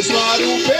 Deus, claro,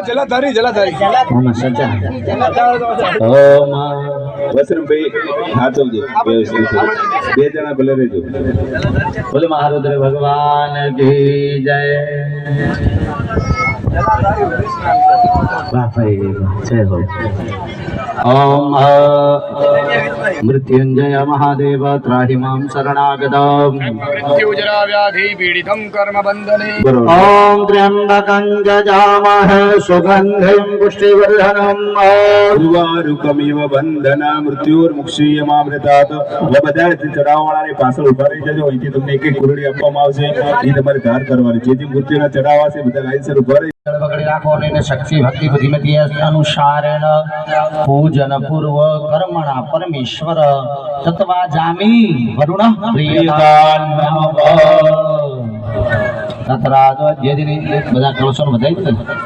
જલાધારી જલાધારી. સાચવજો વ્યવસ્થિત બે જણા ભલે રહેજો. બોલે મહારુદ્ર ભગવાન કી જય. વાહ ભાઈ જય હો. ઓમ મૃત્યુંજય મહાદેવ ત્રાહિ મામ શરણાગતમ મૃત્યુજરાવ્યાધિ પીડિતમ કર્મ બંધને ॐ त्र्यम्बकं जजामहे सुगन्धिं पुष्टिवर्धनम् ગુરુવારુકમિવ બંધના મૃત્યુર્મુક્ષીયમામૃતાત એટલે બધા ચડાવવાળાની પાછળ ઉભા રહી જજો અહીંથી તમને એક એક કુરડી આપવામાં આવશે એ તમારે ધાર કરવાની જે જે મૃત્યુના ચડાવવા છે બધા લાઈનસર ઉભા રહી પકડી રાખો અને શક્તિ ભક્તિ બુદ્ધિમતી અનુસારેણ પૂજન પૂર્વ કર્મણા પરમેશ્વર તત્વા જામી વરુણ બધા કળશો બધાઈ દીધા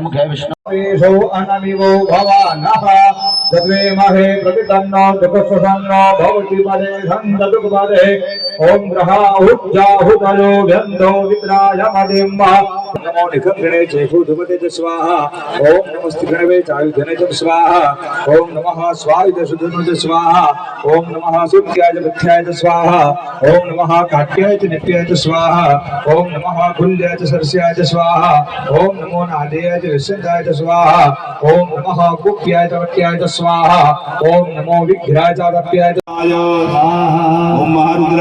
મુખે વિષ્ણુ तद्विमहे प्रतितन्नो दुःखसुसन्नो भवति पदे सन्ददुःखपदे ओम ग्रहाहुजाहुदयो व्यन्दो नमो निखंगणे चेहुधुपते च स्वाहा। ओम नमस्ते गणवे चायुधने च स्वाहा। ओम नमः ओम नमः सुत्याय मिथ्याय च ओम नमः काट्याय च नित्याय ओम नमः ओम नमो नादेयाय च स्वाहा। ओम नमः कुप्याय ओम नमो विघ्राय च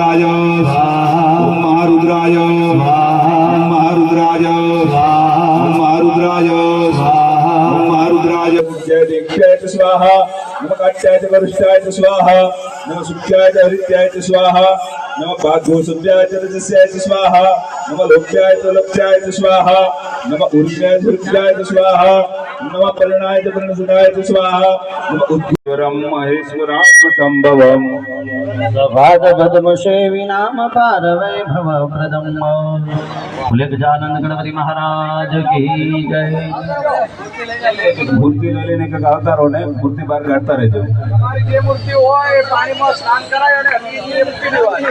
महारुद्राय ओम महारुद्राय ओम महारुद्राय ओम महारुद्राय ओम महारुद्राय जय दीक्षाय स्वाहा नम काट्याय वरिष्ठाय स्वाहा नम सुख्याय हरित्याय स्वाहा नम भाग्यो सत्याय रजस्याय स्वाहा નમ ભાગો સભ્યાય ચ રજસ્યાય ચ સ્વાહા નમ લોભ્યાય ચ લભ્યાય ચ સ્વાહા નમ ઉર્જાય ચ ઉર્જાય ચ સ્વાહા નમ પરણાય ચ પરણસુનાય ચ સ્વાહા નમ ઉદ્ધવરમ મહેશ્વરાત્મ સંભવમ પ્રભાત પદ્મ સેવી નામ પાર વૈભવ પ્રદમ ભૂલે ગજાનંદ ગણપતિ મહારાજ કી જય મૂર્તિ લઈ લઈને કંઈક આવતા રહો ને મૂર્તિ બહાર કાઢતા રહેજો તમારી જે મૂર્તિ હોય પાણીમાં સ્નાન કરાય અને બીજી મૂર્તિ લેવાય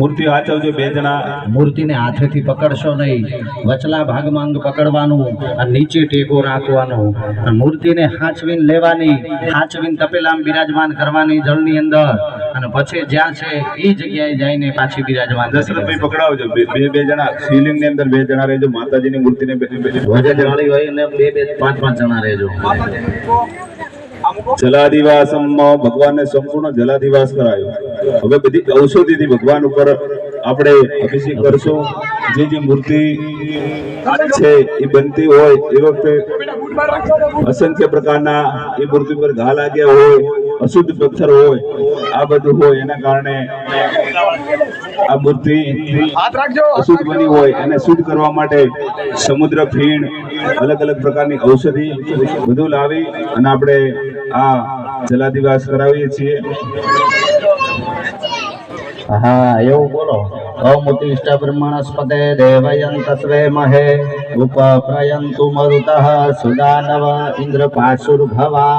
મૂર્તિ વાંચવજો બે જણા. મૂર્તિને હાથેથી પકડશો નહીં. વચલા ભાગમાં અંગ પકડવાનું અને નીચે ટેકો રાખવાનો. મૂર્તિને હાચવીને લેવાની હાચવીને તપેલામ બિરાજમાન કરવાની જળની અંદર. અને પછી જ્યાં છે એ જગ્યાએ જઈને પાછી બિરાજમાન. દશરથભાઈ પકડાવજો. બે બે જણા. શિવલિંગની અંદર બે જણા રહેજો. માતાજીની મૂર્તિને બે બે હોય અને બે બે પાંચ પાંચ જણા રહેજો. જલાદિવાસમ ભગવાનને સંપૂર્ણ જલાદિવાસ કરાયો. હવે બધી ઔષધિથી ભગવાન ઉપર આપણે અભિષેક કરશું. જે જે મૂર્તિ છે એ બનતી હોય એ વખતે અસંખ્ય પ્રકારના એ મૂર્તિ પર ઘા લાગ્યા હોય અશુદ્ધ પથ્થર હોય આ બધું હોય એના કારણે આ મૂર્તિ અશુદ્ધ બની હોય એને શુદ્ધ કરવા માટે સમુદ્ર ફીણ અલગ અલગ પ્રકારની ઔષધિ બધું લાવી અને આપણે આ જલાદિવાસ કરાવીએ છીએ. હા એવું બોલો. અમુતિષ્ઠ બ્રહ્મણસ્પતે દેવયંત સ્વેમહે ઉપપ્રયંતુ મરુતઃ સુદાનવ ઇન્દ્ર પાશુર્ભવા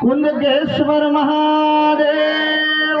કુંદકેશ્વર મહાદેવ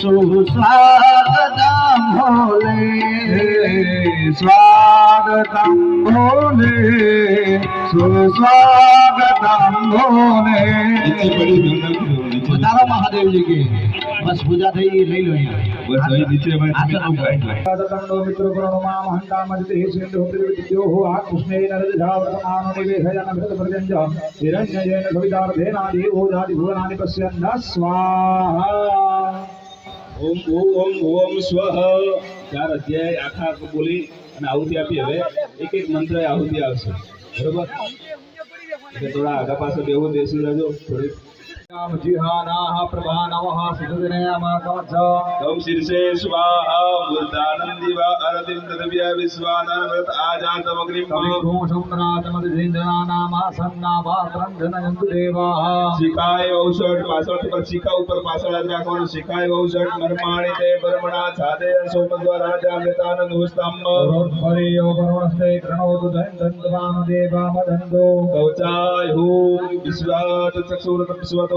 સુસ્વાગતમ ભોલે સ્વાગતમ ભોલે સુસ્વાગતમ ભોલે તારો મહાદેવજી કે બસ પૂજા થઈ લઈ લો બસ અહીં નીચે સ્વાગતમ મિત્રો પ્રણમામ હંતામજતે સિંધુ પ્રવિદ્યો હો આ કૃષ્ણે નરજાવતમાનો ઓમ ઓમ ઓમ સ્વઃ ચાર અધ્યાય આખા આખું બોલી અને આહુતિ આપી હવે. એક એક મંત્ર આહુતિ આવશે બરોબર? એટલે થોડા આગા પાછળ બેવું દેશું રહેજો. થોડી नाम जिहानाः प्रभा नमः सुधने अमाकवच ઓમ શીર્ષે સ્વાહા મૂર્ધાનંદ દિવા અરતિમ તદવ્ય વિશ્વાનર વ્રત આજાતમ અગ્નિમ नामासन्नाभात्रञ्जनयन्तु देवाः શિખાય ઔષધ પાછળથી પર શિખા ઉપર પાછળ હાથ રાખવાનું શિખાય ઔષધ મરમાણી તે બરમણા છાદે સોમ દ્વારા જામ્યતાનંદ ઉસ્તંભ रोद्भरीयो वरुणस्ते कृणोतु दन्तवामदेवामदन्तो કૌચાય હું વિશ્વાત ચક્ષુરત વિશ્વતો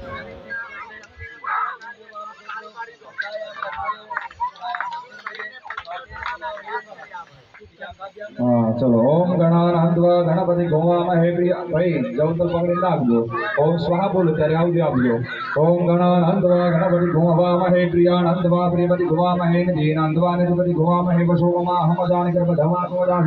હા ચલો ઓમ ગણાનાંદવા ગણપતિ ગોવામહે પ્રિય ભાઈ જવતલ પકડી નાખજો ઓમ સ્વાહા બોલો ત્યારે આવજો આપજો ઓમ ગણાનાંદવા ગણપતિ ગોવામહે પ્રિયાનંદવા પ્રિયપતિ ગોવામહે જીનાંદવા નિધિપતિ ગોવામહે વસોમા હમદાન ગર્ભ ધમા કોદાસ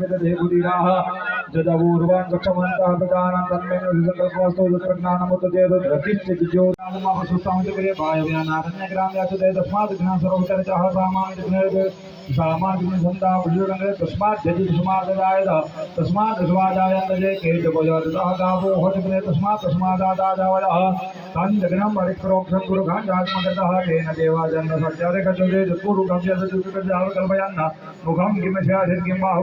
बुधिराः जदपूर्वान् सक्षमन्तः प्रजानां तन्मे संकल्पमस्तु तत्प्रज्ञानमुत्तेतु द्रतिश्चिज्योतिरामपशुस्तामितकरे वायव्यानारण्यग्राम्याचते तस्मात् ज्ञान सर्वकरचः सामान्य सामान्यसन्ता तस्मात् जजितस्माददायद तस्मात् तस्मादायन्त जे गावो हतग्रे तस्मात् तस्मादादाजावयः तान् परिक्रोक्षं गुरुघाञ्जात्मकतः तेन देवाजन्म सत्यादिकचुरे जत्पुरुकं यदुकल्पयन्न मुखं किमस्याधिर् किं बाहु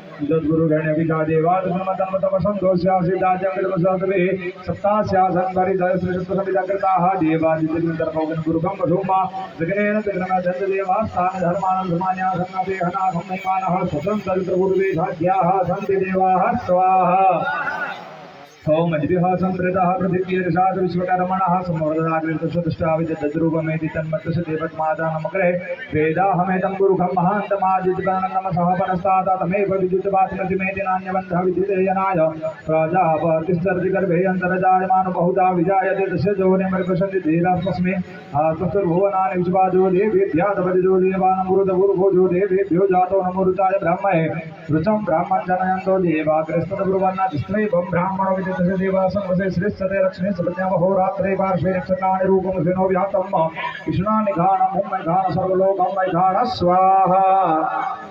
सूर्यो जायत श्रोत्राद्वायुश्च प्राणसमुखात् इन्द्रजायतनाभ्यासि चन्द्रकृतुविष्णोद्योः समप्रतपद्भ्यां भूमिर्विचारोत्रात्सारो गां कल्पयन्न जद्गुरुगणविदा देवादमतमतमसन्तोष्यासिदाजङ्गलवसातवे सप्तास्यासन् परिदयश्रीशत्वसमिदकृताः देवादित्यन्तर्भवन् गुरुकं वधूमा जगनेन जगनः दन्तदेवास्तान धर्मानं धर्मान्यासन्नदेहनाथं हा स्वतन्त्रपूर्वेधाद्याः सन्ति देवाः स्वाहा। सौमज्भिः संवृतः पृथिव्यर्षात् विश्वकर्मणः संवर्धनाग्रतस्वदृष्टाविद्यद्रूपमेति तन्मत्तस्य देवत्मादानमग्रे वेदाहमेतं गुरुखं महान्तमादित्कानन्दमसः परस्तादतमेव विद्युत्पात्मतिमेति नान्यबन्धः विद्युतेयनाय प्रजापतिस्तर्ति गर्भे अन्तर्जायमानो बहुधा विजायते तस्य जोनिमर्पशन्ति धीरास्मस्मि आत्मस्वभुवनानि विश्वाजो देवेभ्यादपतिजो देवानमृतपूर्वोजो देवेभ्यो जातो नमृताय ब्रह्मणे ऋचं ब्राह्मण जनयन्तो देवाग्रस्तब्रुवन्न विष्णुवं ब्राह्मणो विदितस्य देवासं वसे श्रेष्ठते रक्ष्णे सपत्न्यमहोरात्रे पार्श्वे नक्षत्राणि रूपं विष्णा निघानं घान सर्वलोकं घान स्वाहा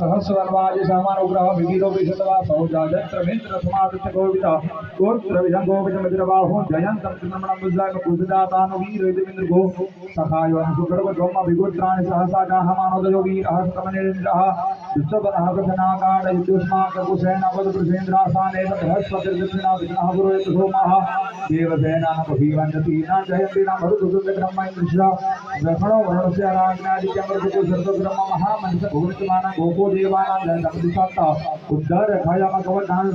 सहस्रवर्वाजि समानुग्रह विवीरो विशतवा सौजाजत्रमिन्द्र समादित्य गोविद गोत्रविधं गोविदमिद्रबाहु जयन्तं त्रिनमणं बुद्धाग बुद्धातानुवीर इदमिन्द्र गो सखायो सुगर्भ सहसा गाहमानोदयो वीरः ब्रह्मणो वरुणस्य राज्ञादित्यमृतको सर्वब्रह्म કોકોદેવાનંદ નમદિકાતા ઉદ્ધાર ખાયામાં ગવર્ધાન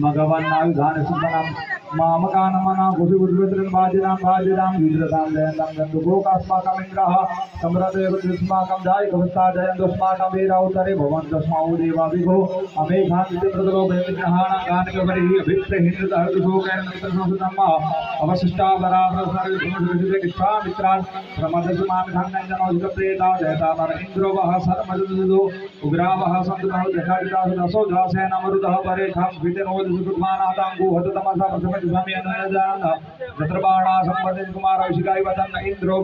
ભગવાનના આવ્યું ગાન સુધનામ मामकानमना कुशिवुद्विद्रन् बाजिनां बाजिनां वीरतां जयन्तं गन्धुगोकास्माकमिन्द्रः सम्रदेव कृष्माकं जाय कवस्ता जयन्तस्माकं वीरौतरे भवन्तस्माउ देवा विभो अमेघान्तिप्रदलो वेदिग्रहाणां गानकवरिः अभिप्रेहिन्द्रहर्दुशोकैर्नन्तरसंसुतम् अवशिष्टावराधसर्गसंस्कृतिते कृष्णामित्रान् प्रमदसमामिधान्यञ्जनोजितप्रेता जयता नर इन्द्रो वः सर्वजुदुदो उग्रावः सन्तुतौ जटाजितासुदसो दासेनमरुदः परेखां स्फीतिनोदिसुकुर्मानाताङ्गुहततमसा प्रथमजुषाम्यनयजान तत्रबाणा सम्पदे कुमारविशिकाय वदन्न इन्द्रो